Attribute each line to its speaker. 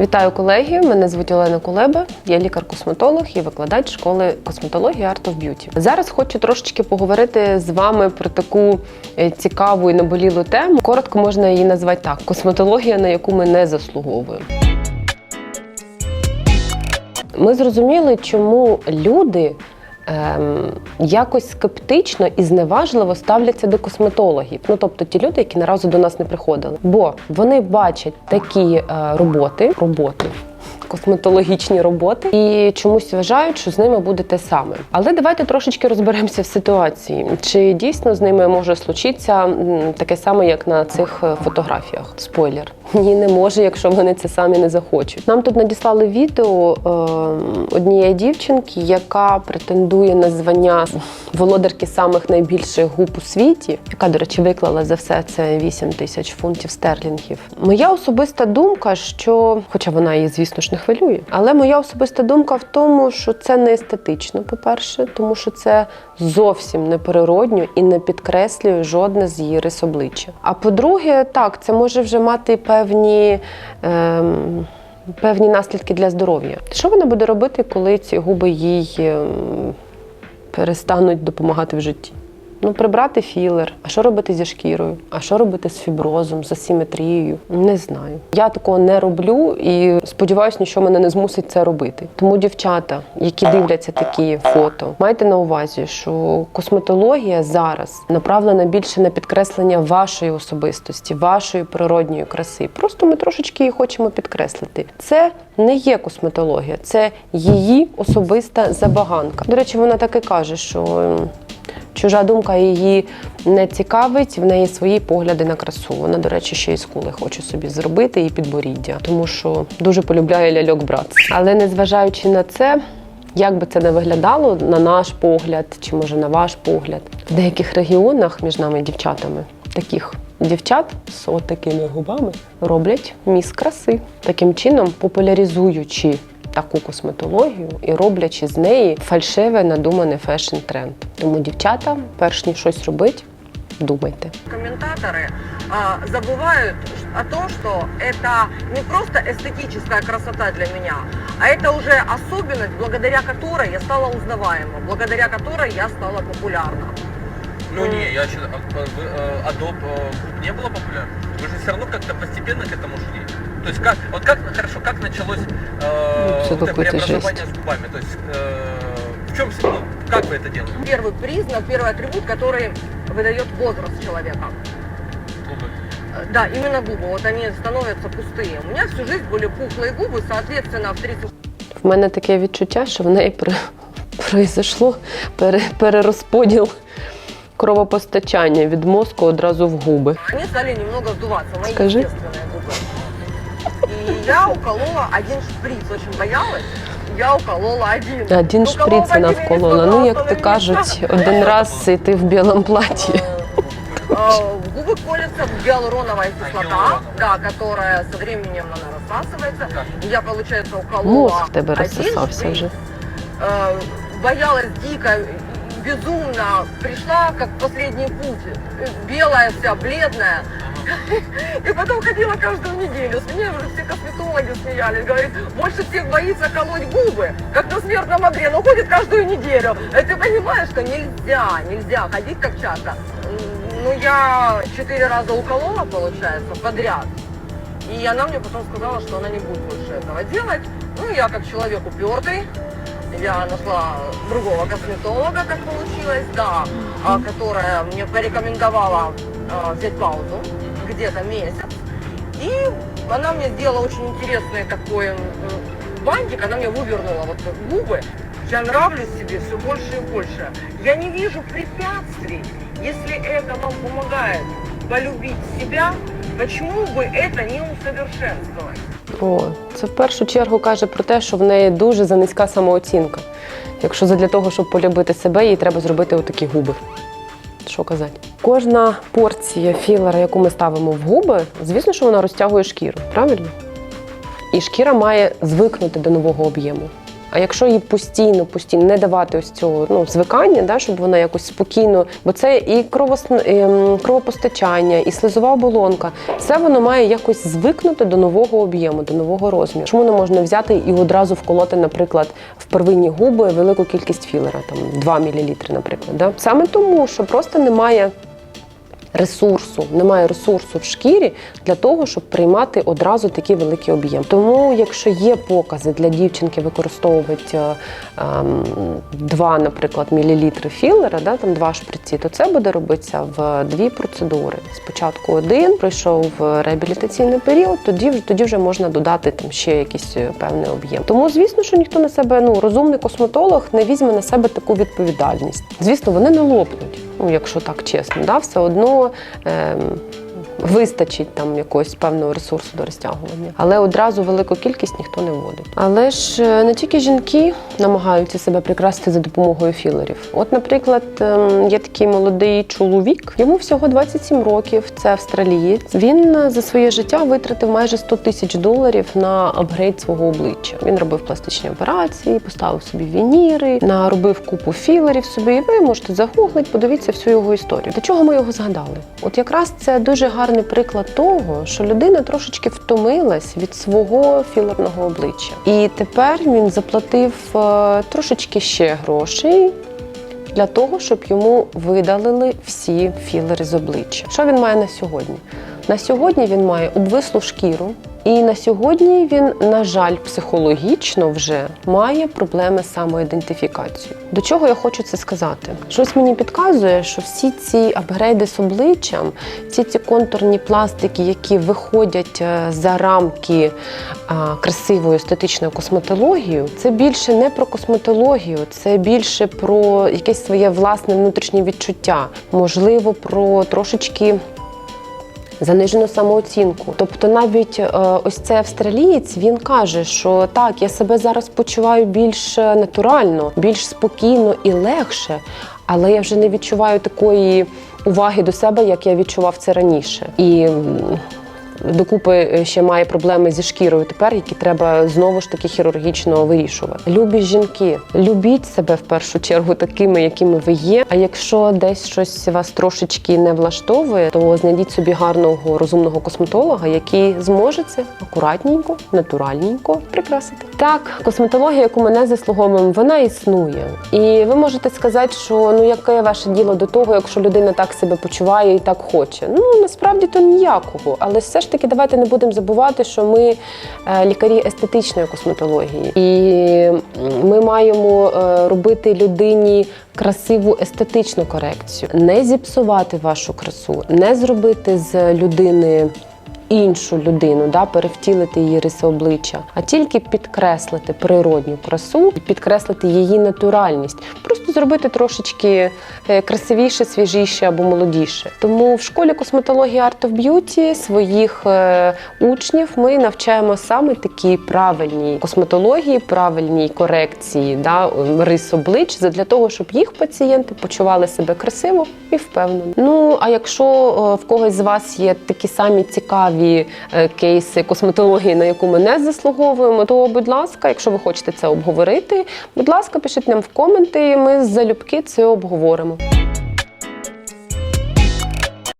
Speaker 1: Вітаю колеги! Мене звуть Олена Кулеба, я лікар-косметолог і викладач школи косметології Art of Beauty. Зараз хочу трошечки поговорити з вами про таку е, цікаву і наболілу тему. Коротко можна її назвати так: косметологія, на яку ми не заслуговуємо. Ми зрозуміли, чому люди ем, якось скептично і зневажливо ставляться до косметологів. Ну тобто ті люди, які наразі до нас не приходили. Бо вони бачать такі е, роботи, роботи. Косметологічні роботи і чомусь вважають, що з ними буде те саме. Але давайте трошечки розберемося в ситуації. Чи дійсно з ними може случитися таке саме, як на цих е, фотографіях? Спойлер. Ні, не може, якщо вони це самі не захочуть. Нам тут надіслали відео е, однієї дівчинки, яка претендує на звання володарки самих найбільших губ у світі, яка, до речі, виклала за все це 8 тисяч фунтів стерлінгів. Моя особиста думка, що, хоча вона її, звісно ж, не хвилює, але моя особиста думка в тому, що це не естетично, по-перше, тому що це зовсім неприродньо і не підкреслює жодне з її рис обличчя. А по-друге, так, це може вже мати певні. Ем, Певні наслідки для здоров'я. Що вона буде робити, коли ці губи їй ем, перестануть допомагати в житті? Ну, прибрати філер, а що робити зі шкірою? А що робити з фіброзом, з асиметрією? Не знаю. Я такого не роблю і сподіваюся, нічого мене не змусить це робити. Тому, дівчата, які дивляться такі фото, майте на увазі, що косметологія зараз направлена більше на підкреслення вашої особистості, вашої природньої краси. Просто ми трошечки її хочемо підкреслити. Це не є косметологія, це її особиста забаганка. До речі, вона так і каже, що. Чужа думка її не цікавить, в неї свої погляди на красу. Вона, до речі, ще й скули хоче собі зробити і підборіддя, тому що дуже полюбляє ляльок брат. Але незважаючи на це, як би це не виглядало, на наш погляд, чи може на ваш погляд, в деяких регіонах між нами дівчатами таких. Дівчат з от такими губами роблять міс краси, таким чином популяризуючи таку косметологію і роблячи з неї фальшиве надуманий фешн-тренд. Тому дівчата, перш ніж щось робить, думайте.
Speaker 2: комментаторы а, забывают о том, что это не просто эстетическая красота для меня, а это уже особенность, благодаря которой я стала узнаваема, благодаря которой я стала популярна.
Speaker 3: Ну не, я считаю, а, вы, э, Adobe э, Group не было популярно. Вы же все равно как-то постепенно к этому шли. То есть как, вот как, хорошо, как началось э,
Speaker 1: всё
Speaker 3: вот это
Speaker 1: какой-то
Speaker 3: преобразование с губами? То есть э, в чем, ну, как вы это делали?
Speaker 2: Первый признак, первый атрибут, который выдает возраст человека.
Speaker 3: Губы.
Speaker 2: Э, Да, именно губы. Вот они становятся пустые. У меня всю жизнь были пухлые губы, соответственно, в 30
Speaker 1: В мене таке відчуття, що в неї при... произошло пере... перерозподіл кровопостачання від мозку одразу в губи.
Speaker 2: они стали немного сдуваться, мои
Speaker 1: Скажи.
Speaker 2: естественные губы. И я уколола один шприц, очень боялась. Я уколола один.
Speaker 1: Один
Speaker 2: Ну,
Speaker 1: шприц
Speaker 2: кого
Speaker 1: вона
Speaker 2: один не
Speaker 1: вколола. Ну, як то
Speaker 2: сказала,
Speaker 1: кажуть, один раз і ти в білому платі.
Speaker 2: Э, В губы колется гиалуроновая кислота,
Speaker 3: гиалуроновая.
Speaker 2: да, которая со временем она рассасывается.
Speaker 3: Да.
Speaker 2: И Я, получается, уколола
Speaker 1: Мозг в тебе
Speaker 2: один
Speaker 1: розсосався
Speaker 2: шприц,
Speaker 1: вже.
Speaker 2: э, боялась дико, безумно, пришла как последний путь, белая вся, бледная. И потом ходила каждую неделю. С меня уже все косметологи смеялись. Говорит, больше всех боится колоть губы, как на смертном одре, но ходит каждую неделю. И ты понимаешь, что нельзя, нельзя ходить так часто. Ну, я четыре раза уколола, получается, подряд. И она мне потом сказала, что она не будет больше этого делать. Ну, я как человек упертый, я нашла другого косметолога, как получилось, да, а, которая мне порекомендовала а, взять паузу, где-то месяц. И она мне сделала очень интересный такой бантик, она мне вывернула вот губы. Я нравлюсь себе все больше и больше. Я не вижу препятствий. Если это вам помогает полюбить себя, почему бы это не усовершенствовать?
Speaker 1: О, це в першу чергу каже про те, що в неї дуже занизька самооцінка. Якщо для того, щоб полюбити себе, їй треба зробити отакі губи. Що казати? Кожна порція філера, яку ми ставимо в губи, звісно, що вона розтягує шкіру, правильно? І шкіра має звикнути до нового об'єму. А якщо їй постійно, постійно не давати ось цього ну, звикання, да, щоб вона якось спокійно, бо це і кровос, ем, кровопостачання, і слизова оболонка, все воно має якось звикнути до нового об'єму, до нового розміру. Чому не можна взяти і одразу вколоти, наприклад, в первинні губи велику кількість філера, там 2 мл, наприклад. Да? Саме тому, що просто немає ресурсу, немає ресурсу в шкірі для того, щоб приймати одразу такий великий об'єм. Тому, якщо є покази для дівчинки використовувати е, ем, 2, наприклад, мілілітри філера, да, там два шприці, то це буде робитися в дві процедури. Спочатку один пройшов реабілітаційний період, тоді, тоді вже можна додати там ще якийсь е, певний об'єм. Тому, звісно, що ніхто на себе, ну розумний косметолог не візьме на себе таку відповідальність. Звісно, вони не лопнуть. Ну, якщо так чесно, да, все одно ем, вистачить там якогось певного ресурсу до розтягування. Але одразу велику кількість ніхто не вводить. Але ж е, не тільки жінки намагаються себе прикрасити за допомогою філерів. От, наприклад, ем, є такий молодий чоловік, йому всього 27 років, це австралієць. Він е, за своє життя витратив майже 100 тисяч доларів на апгрейд свого обличчя. Він робив пластичні операції, поставив собі вініри, наробив купу філерів собі. І ви можете загуглити, подивіться всю його історію. До чого ми його згадали? От якраз це дуже гарний приклад того, що людина трошечки втомилась від свого філерного обличчя. І тепер він заплатив е, трошечки ще грошей. Для того, щоб йому видалили всі філери з обличчя. Що він має на сьогодні? На сьогодні він має обвислу шкіру, і на сьогодні він, на жаль, психологічно вже має проблеми з самоідентифікацією. До чого я хочу це сказати? Щось мені підказує, що всі ці апгрейди з обличчям, всі ці контурні пластики, які виходять е, за рамки красивої естетичної косметології, це більше не про косметологію, це більше про якесь своє власне внутрішнє відчуття, можливо, про трошечки занижену самооцінку. Тобто, навіть е, ось цей австралієць він каже, що так, я себе зараз почуваю більш е, натурально, більш спокійно і легше, але я вже не відчуваю такої уваги до себе, як я відчував це раніше. І Докупи ще має проблеми зі шкірою тепер, які треба знову ж таки хірургічно вирішувати. Любі жінки, любіть себе в першу чергу такими, якими ви є. А якщо десь щось вас трошечки не влаштовує, то знайдіть собі гарного розумного косметолога, який зможе це акуратненько, натуральненько прикрасити. Так, косметологія, яку ми не заслуговуємо, вона існує. І ви можете сказати, що ну яке ваше діло до того, якщо людина так себе почуває і так хоче. Ну насправді то ніякого, але все ж таки давайте не будемо забувати, що ми е, лікарі естетичної косметології, і ми маємо е, робити людині красиву естетичну корекцію, не зіпсувати вашу красу, не зробити з людини. Іншу людину, да, перевтілити її риси обличчя, а тільки підкреслити природню красу, підкреслити її натуральність, просто зробити трошечки е, красивіше, свіжіше або молодіше. Тому в школі косметології Art of Beauty своїх е, учнів ми навчаємо саме такі правильні косметології, правильній корекції да, рис облич, для того, щоб їх пацієнти почували себе красиво і впевнено. Ну а якщо е, в когось з вас є такі самі цікаві е, кейси косметології, на яку ми не заслуговуємо, то будь ласка, якщо ви хочете це обговорити, будь ласка, пишіть нам в коменти, і ми залюбки це обговоримо.